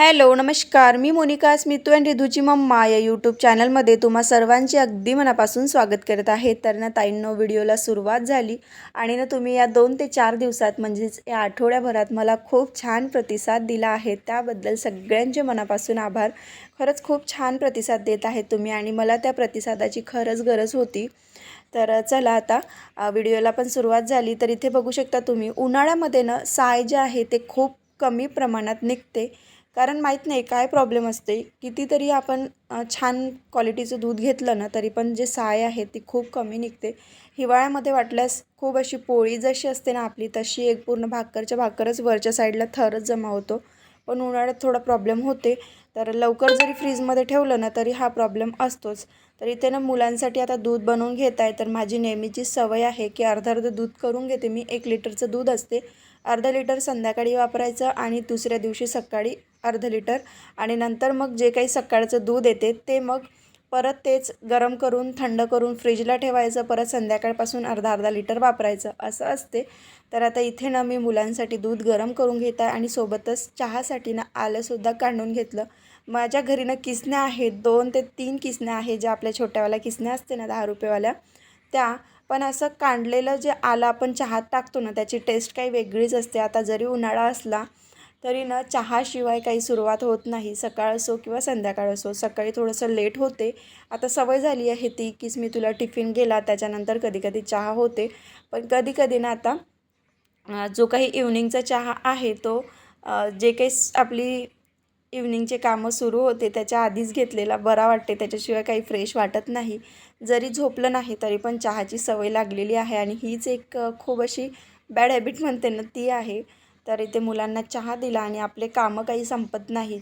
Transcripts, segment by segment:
Hello नमस्कार. मी Monika Smitu and रिधूची मम्मा या यूट्यूब चॅनलमध्ये तुम्हा सर्वांचे अगदी मनापासून स्वागत करत आहे. तर ना ताईंनो व्हिडिओला सुरुवात झाली आणि ना तुम्ही या दोन ते चार दिवसात म्हणजेच या आठवड्याभरात मला खूप छान प्रतिसाद दिला आहे. त्याबद्दल सगळ्यांचे मनापासून आभार. खरंच खूप छान प्रतिसाद देत आहेत तुम्ही आणि मला त्या प्रतिसादाची खरंच गरज होती. तर चला आता व्हिडिओला पण सुरुवात झाली. तर इथे बघू शकता तुम्ही उन्हाळ्यामध्ये ना साय जे आहे ते खूप कमी प्रमाणात निघते. कारण माहीत नाही काय प्रॉब्लेम असते. कितीतरी आपण छान क्वालिटीचं दूध घेतलं ना तरी पण जे साय आहे ती खूप कमी निघते. हिवाळ्यामध्ये वाटल्यास खूप अशी पोळी जशी असते ना आपली तशी एक पूर्ण भाकरच्या भाकरच वरच्या साईडला थरच जमा होतो. पण उन्हाळ्यात थोडा प्रॉब्लेम होते. तर लवकर जरी फ्रीजमध्ये ठेवलं ना तरी हा प्रॉब्लेम असतोच. तर इथे ना मुलांसाठी आता दूध बनवून घेत आहे तर माझी नेहमीची सवय आहे की अर्धा अर्धं दूध करून घेते. मी एक लिटरचं दूध असते. अर्धा लिटर संध्याकाळी वापरायचं आणि दुसऱ्या दिवशी सकाळी अर्ध लिटर आणि नंतर मग जे काही सकाळचं दूध येते ते मग परत तेच गरम करून थंड करून फ्रीजला ठेवायचं परत संध्याकाळपासून अर्धा अर्धा लिटर वापरायचं असं असते. तर आता इथे ना मी मुलांसाठी दूध गरम करून घेत आहे आणि सोबतच चहासाठी ना आलंसुद्धा काढून घेतलं. माझ्या घरी ना किसण्या आहेत दोन ते तीन किसण्या आहेत ज्या आपल्या छोट्यावाल्या किसण्या असते ना दहा रुपयेवाल्या त्या पण असं काढलेलं जे आलं आपण चहात टाकतो ना त्याची टेस्ट काही वेगळीच असते. आता जरी उन्हाळा असला तरी ना चहाशिवाय काही सुरुवात होत नाही. सकाळ असो किंवा संध्याकाळ असो. सकाळी थोडंसं लेट होते. आता सवय झाली आहे ती कीच मी तुला टिफिन गेला त्याच्यानंतर कधी कधी चहा होते. पण कधी कधी ना आता जो काही इव्हनिंगचा चहा आहे तो जे काही आपली इव्हनिंगचे कामं सुरू होते त्याच्या आधीच घेतलेला. बरा वाटते. त्याच्याशिवाय काही फ्रेश वाटत नाही. जरी झोपलं नाही तरी पण चहाची सवय लागलेली आहे आणि हीच एक खूप अशी बॅड हॅबिट म्हणते ना ती आहे. तर इथे मुलांना चहा दिला आणि आपले कामं काही संपत नाहीत.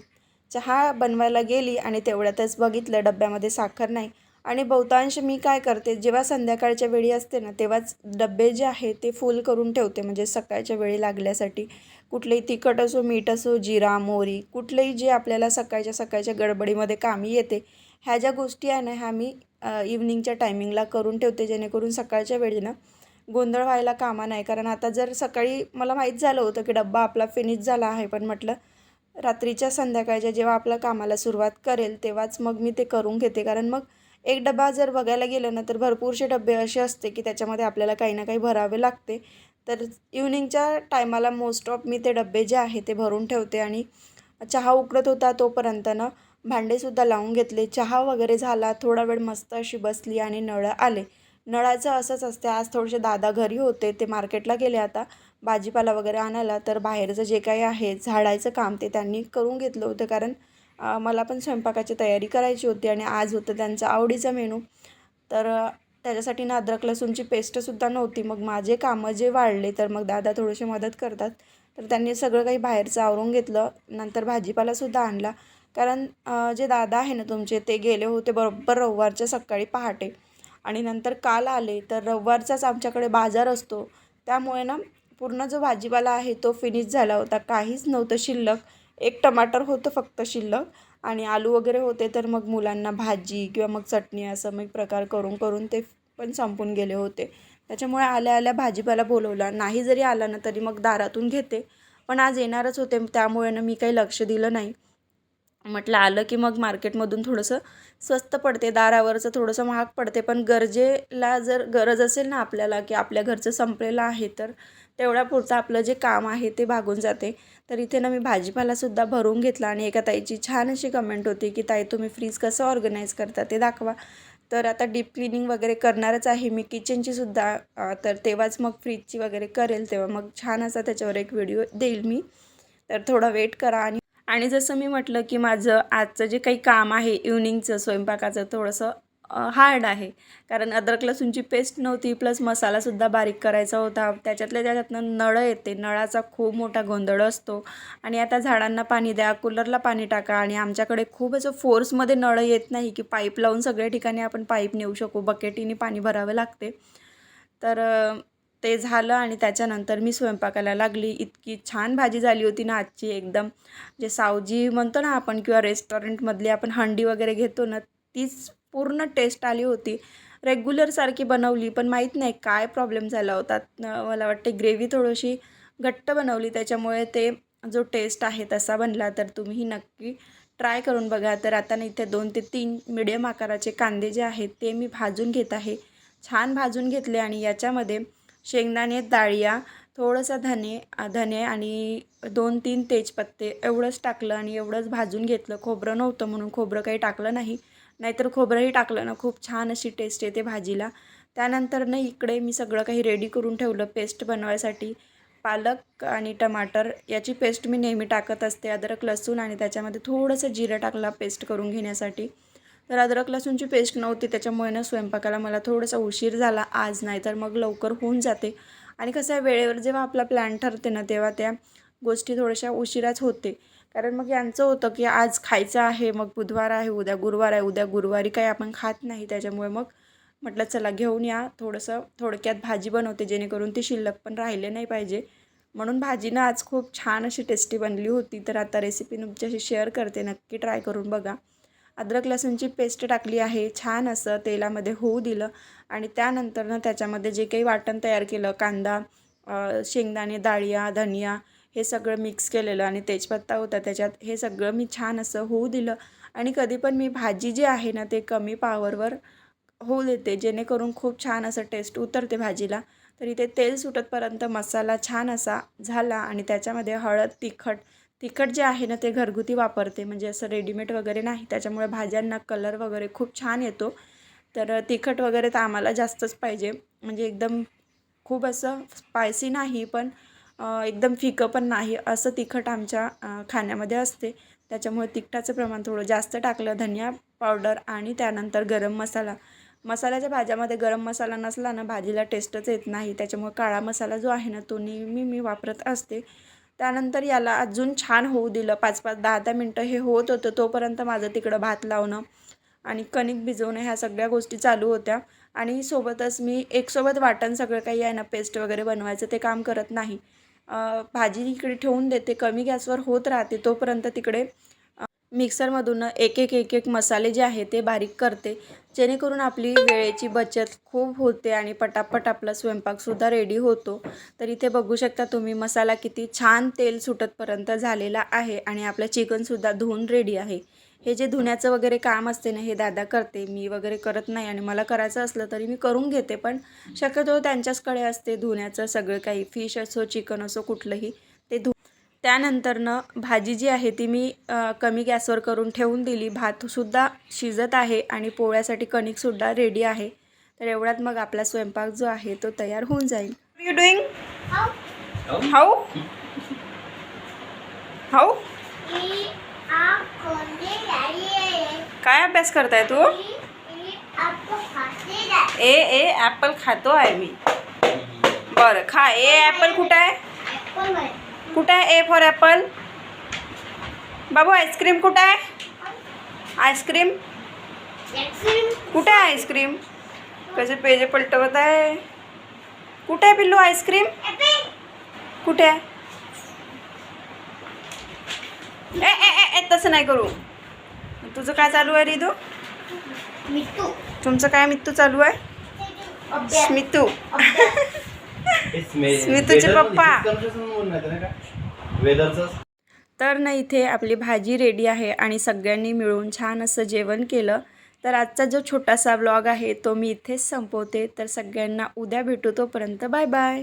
चहा बनवायला गेली आणि तेवढ्यातच बघितलं डब्यामध्ये साखर नाही. आणि बहुतांश मी काय करते जेव्हा संध्याकाळच्या वेळी असते ना तेव्हाच डबे जे आहे ते फुल करून ठेवते. म्हणजे सकाळच्या वेळी लागल्यासाठी कुठलंही तिखट असो मीठ असो जिरा मोरी कुठलंही जे आपल्याला सकाळच्या सकाळच्या गडबडीमध्ये कामी येते ह्या ज्या गोष्टी आहे ना ह्या मी इव्हनिंगच्या टायमिंगला करून ठेवते जेणेकरून सकाळच्या वेळी ना गोंधळ व्हायला कामा नाही. कारण आता जर सकाळी मला माहीत झालं होतं की डब्बा आपला फिनिश झाला आहे पण म्हटलं रात्रीच्या संध्याकाळच्या जेव्हा आपल्या कामाला सुरुवात करेल तेव्हाच मग मी ते करून घेते. कारण मग एक डबा जर बघायला गेलं ना तर भरपूरसे डबे असे असते की त्याच्यामध्ये आपल्याला काही ना काही भरावे लागते. तर इव्हनिंगच्या टायमाला मोस्ट ऑफ मी ते डबे जे आहे ते भरून ठेवते आणि चहा उकडत होता तोपर्यंत ना भांडेसुद्धा लावून घेतले. चहा वगैरे झाला थोडा वेळ मस्त अशी बसली आणि नळं आले. नळाचं असंच असते. आज थोडेसे दादा घरी होते ते मार्केटला गेले आता भाजीपाला वगैरे आणायला तर बाहेरचं जे काही आहे झाडायचं काम ते त्यांनी करून घेतलं होतं. कारण मला पण स्वयंपाकाची तयारी करायची होती आणि आज होतं त्यांचं आवडीचा मेनू. तर त्याच्यासाठी ना अद्रक लसूणची पेस्टसुद्धा नव्हती. मग माझे कामं जे वाढले तर मग दादा थोडेसे मदत करतात. तर त्यांनी सगळं काही बाहेरचं आवरून घेतलं. नंतर भाजीपालासुद्धा आणला. कारण जे दादा आहे ना तुमचे ते गेले होते बरोबर रविवारच्या सकाळी पहाटे. आणि नंतर काल आले तर रविवारचाच आमच्याकडे बाजार असतो. त्यामुळे ना पूर्ण जो भाजीपाला आहे तो फिनिश झाला होता. काहीच नव्हतं शिल्लक. एक टमाटर होतं फक्त शिल्लक. आणि आलू वगैरे होते तर मग मुलांना भाजी किंवा मग चटणी असं मग प्रकार करून करून ते पण संपून गेले होते. त्याच्यामुळे आल्या आल्या भाजीपाला बोलवला. नाही जरी आला ना तरी मग दारातून घेते. पण आज येणारच होते. त्यामुळे ना मी काही लक्ष दिलं नाही. म्हटलं आलं की मग मार्केटमधून थोडंसं स्वस्त पडते दारावरचं थोडंसं महाग पडते. पण गरजेला जर गरज असेल ना आपल्याला की आपल्या घरचं संपलेलं आहे तर तेवढ्यापुरतं आपलं जे काम आहे ते भागून जाते. तर इथे ना मी भाजीपालासुद्धा भरून घेतला आणि एका ताईची छान अशी कमेंट होती की ताई तुम्ही फ्रीज कसं ऑर्गनाईज करता ते दाखवा. तर आता डीप क्लिनिंग वगैरे करणारच आहे मी किचनची सुद्धा. तर तेव्हाच मग फ्रीजची वगैरे करेल तेव्हा मग छान असा त्याच्यावर एक व्हिडिओ देईल मी. तर थोडा वेट करा आणि आणि जसं मी म्हटलं की माझं आजचं जे काही काम आहे इव्हनिंगचं स्वयंपाकाचं थोडंसं हार्ड आहे. कारण अद्रक लसूणची पेस्ट नव्हती प्लस मसालासुद्धा बारीक करायचा होता. त्याच्यातल्या त्याच्यातनं नळं येते. नळाचा खूप मोठा गोंधळ असतो. आणि आता झाडांना पाणी द्या कूलरला पाणी टाका. आणि आमच्याकडे खूप असं फोर्समध्ये नळं येत नाही की पाईप लावून सगळ्या ठिकाणी आपण पाईप नेऊ शकू. बकेटीने पाणी भरावं लागते. तर ते झालं आणि त्याच्यानंतर मी स्वयंपाकाला लागली. इतकी छान भाजी झाली होती ना आजची एकदम. जे सावजी म्हणतो ना आपण किंवा रेस्टॉरंटमधली आपण हंडी वगैरे घेतो ना तीच पूर्ण टेस्ट आली होती. रेग्युलरसारखी बनवली पण माहीत नाही काय प्रॉब्लेम झाला होता. न- मला वाटते ग्रेव्ही थोडीशी घट्ट बनवली त्याच्यामुळे ते जो टेस्ट आहे तसा बनला. तर तुम्हीही नक्की ट्राय करून बघा. तर आता ना इथे दोन ते तीन मिडियम आकाराचे कांदे जे आहेत ते मी भाजून घेत आहे. छान भाजून घेतले आणि याच्यामध्ये शेंगदाणे डाळिया थोडंसं धने धने आणि दोन तीन तेजपत्ते एवढंच टाकलं आणि एवढंच भाजून घेतलं. खोबरं नव्हतं म्हणून खोबरं काही टाकलं नाही. नाहीतर खोबरंही टाकलं ना. खूप छान अशी टेस्ट येते भाजीला. त्यानंतर ना इकडे मी सगळं काही रेडी करून ठेवलं पेस्ट बनवायसाठी. पालक आणि टमाटर याची पेस्ट मी नेहमी टाकत असते. अद्रक लसूण आणि त्याच्यामध्ये थोडंसं जिरं टाकला पेस्ट करून घेण्यासाठी. तर अद्रक लसूणची पेस्ट नव्हती त्याच्यामुळे ना स्वयंपाकाला मला थोडासा उशीर झाला. आज नाही तर मग लवकर होऊन जाते. आणि कसं आहे वेळेवर जेव्हा आपला प्लॅन ठरते ना तेव्हा त्या गोष्टी थोड्याशा उशिराच होते. कारण मग यांचं होतं की आज खायचं आहे मग बुधवार आहे उद्या गुरुवार आहे उद्या गुरुवारी काही आपण खात नाही. त्याच्यामुळे मग म्हटलं चला घेऊन या. थोडंसं थोडक्यात भाजी बनवते जेणेकरून ती शिल्लक पण राहिले नाही पाहिजे. म्हणून भाजीनं आज खूप छान अशी टेस्टी बनली होती. तर आता रेसिपी तुमच्याशी शेअर करते. नक्की ट्राय करून बघा. अद्रक लसूणची पेस्ट टाकली आहे. छान असं तेलामध्ये होऊ दिलं आणि त्यानंतरनं त्याच्यामध्ये जे काही वाटण तयार केलं कांदा शेंगदाणे डाळिया धनिया हे सगळं मिक्स केलेलं आणि तेजपत्ता होता त्याच्यात हे सगळं मी छान असं होऊ दिलं. आणि कधी पण मी भाजी जी आहे ना ते कमी पावरवर होऊ देते जेणेकरून खूप छान असं टेस्ट उतरते भाजीला. तर इथे तेल सुटतपर्यंत मसाला छान असा झाला आणि त्याच्यामध्ये हळद तिखट तिखट जे आहे ना ते घरगुती वापरते. म्हणजे असं रेडीमेड वगैरे नाही. त्याच्यामुळे भाज्यांना कलर वगैरे खूप छान येतो. तर तिखट वगैरे तर आम्हाला जास्तच पाहिजे. म्हणजे एकदम खूप असं स्पायसी नाही पण एकदम फिकं पण नाही असं तिखट आमच्या खाण्यामध्ये असते. त्याच्यामुळे तिखटाचं प्रमाण थोडं जास्त टाकलं धनिया पावडर आणि त्यानंतर गरम मसाला. मसाल्याच्या भाज्यामध्ये गरम मसाला नसला ना भाजीला टेस्टच येत नाही. त्याच्यामुळे काळा मसाला जो आहे ना तो नेहमी मी वापरत असते. त्यानंतर याला अजून छान होऊ दिलं. पाच पाच दहा दहा मिनटं हे होत होतं. तोपर्यंत माझं तिकडं भात लावणं आणि कणिक भिजवणं ह्या सगळ्या गोष्टी चालू होत्या. आणि सोबतच मी एकसोबत वाटण सगळं काही आहे ना पेस्ट वगैरे बनवायचं ते काम करत नाही. भाजी इकडे ठेवून देते. कमी गॅसवर होत राहते. तोपर्यंत तिकडे मिक्सरमधून एक एक एक एक मसाले जे आहे ते बारीक करते. जेणेकरून आपली वेळेची बचत खूप होते आणि पटापट आपला स्वयंपाकसुद्धा रेडी होतो. तर इथे बघू शकता तुम्ही मसाला किती छान तेल सुटतपर्यंत झालेला आहे आणि आपलं चिकनसुद्धा धुवून रेडी आहे. हे जे धुण्याचं वगैरे काम असते ना हे दादा करते. मी वगैरे करत नाही आणि मला करायचं असलं तरी मी करून घेते पण शक्यतो त्यांच्याचकडे असते धुण्याचं सगळं काही. फिश असो चिकन असो कुठलंही. त्यानंतरनं भाजी जी आहे ती मी कमी गॅसवर करून ठेवून दिली. भातसुद्धा शिजत आहे आणि पोळ्यासाठी कणिकसुद्धा रेडी आहे. तर एवढ्यात मग आपला स्वयंपाक जो आहे तो तयार होऊन जाईल. यू डुईंग हाऊ हाऊ काय अभ्यास करताय तू? ए ए ॲपल खातो आहे मी. बरं खा. ए ॲपल कुठं आहे? कुठं आहे? ए फॉर ॲपल बाबू आईस्क्रीम कुठं आहे? आईस्क्रीम कुठे आहे आईस्क्रीम कसे पेजे पलटवत आहे? कुठे आहे पिल्लू आईस्क्रीम कुठे आहे? ए ए ए ए तसं नाही करू. तुझं काय चालू आहे रिदू? तुमचं काय मित्तू चालू आहे? स्मितू स्मितूचे पप्पा. तर ना इथे आपली भाजी रेडी आहे आणि सगळ्यांनी मिळून छान असं जेवण केलं. तर आजचा जो छोटासा ब्लॉग आहे तो मी इथेच संपवते. तर सगळ्यांना उद्या भेटू तोपर्यंत बाय बाय